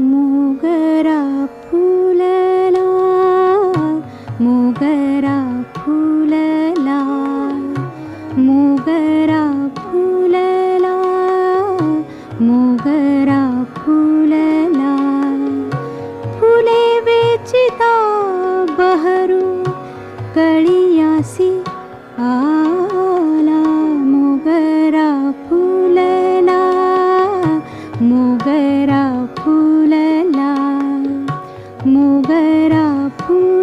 मोगरा फुलला मोगरा फुलला मोगरा फुलला मोगरा फुलला। फुले वेचिता बहरू कळियासी आ मोगरा फूल